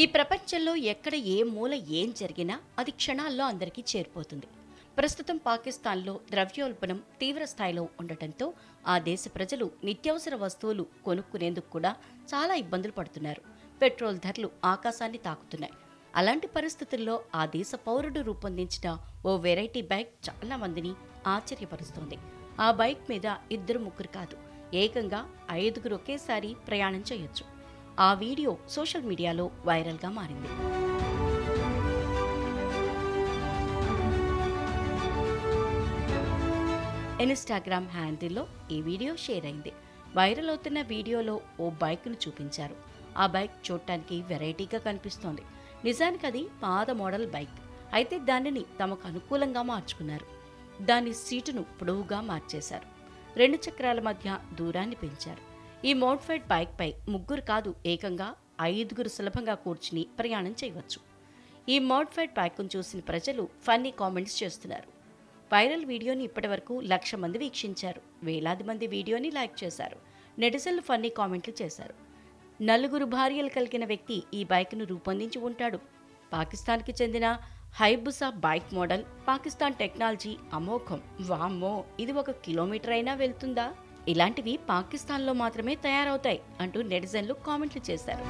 ఈ ప్రపంచంలో ఎక్కడ ఏ మూల ఏం జరిగినా అది క్షణాల్లో అందరికీ చేరిపోతుంది. ప్రస్తుతం పాకిస్తాన్లో ద్రవ్యోల్బణం తీవ్ర స్థాయిలో ఉండటంతో ఆ దేశ ప్రజలు నిత్యావసర వస్తువులు కొనుక్కునేందుకు కూడా చాలా ఇబ్బందులు పడుతున్నారు. పెట్రోల్ ధరలు ఆకాశాన్ని తాకుతున్నాయి. అలాంటి పరిస్థితుల్లో ఆ దేశ పౌరుడు రూపొందించిన ఓ వెరైటీ బైక్ చాలా మందిని ఆశ్చర్యపరుస్తోంది. ఆ బైక్ మీద ఇద్దరు ముగ్గురు కాదు ఏకంగా ఐదుగురు ఒకేసారి ప్రయాణం చేయొచ్చు. ఆ వీడియో సోషల్ మీడియాలో వైరల్గా మారింది. ఇన్స్టాగ్రామ్ హ్యాండిల్లో ఈ వీడియో షేర్ అయింది. వైరల్ అవుతున్న వీడియోలో ఓ బైక్ను చూపించారు. ఆ బైక్ చూడటానికి వెరైటీగా కనిపిస్తోంది. నిజానికి అది పాత మోడల్ బైక్. అయితే దానిని తమకు అనుకూలంగా మార్చుకున్నారు. దాని సీటును పొడవుగా మార్చేశారు. రెండు చక్రాల మధ్య దూరాన్ని పెంచారు. ఈ మోడిఫైడ్ బైక్పై ముగ్గురు కాదు ఏకంగా ఐదుగురు సులభంగా కూర్చుని ప్రయాణం చేయవచ్చు. ఈ మోడిఫైడ్ బైక్ను చూసిన ప్రజలు ఫన్నీ కామెంట్స్ చేస్తున్నారు. వైరల్ వీడియోని ఇప్పటివరకు లక్ష మంది వీక్షించారు. వేలాది మంది వీడియోని లైక్ చేశారు. నెటిజన్లు ఫన్నీ కామెంట్లు చేశారు. నలుగురు భార్యలు కలిగిన వ్యక్తి ఈ బైక్ను రూపొందించి ఉంటాడు. పాకిస్తాన్కి చెందిన Hayabusa bike model Pakistan technology అమోఘం. వామ్మో ఇది ఒక కిలోమీటర్ అయినా వెళ్తుందా? ఇలాంటివి పాకిస్తాన్లో మాత్రమే తయారవుతాయి అంటూ నెటిజన్లు కామెంట్లు చేశారు.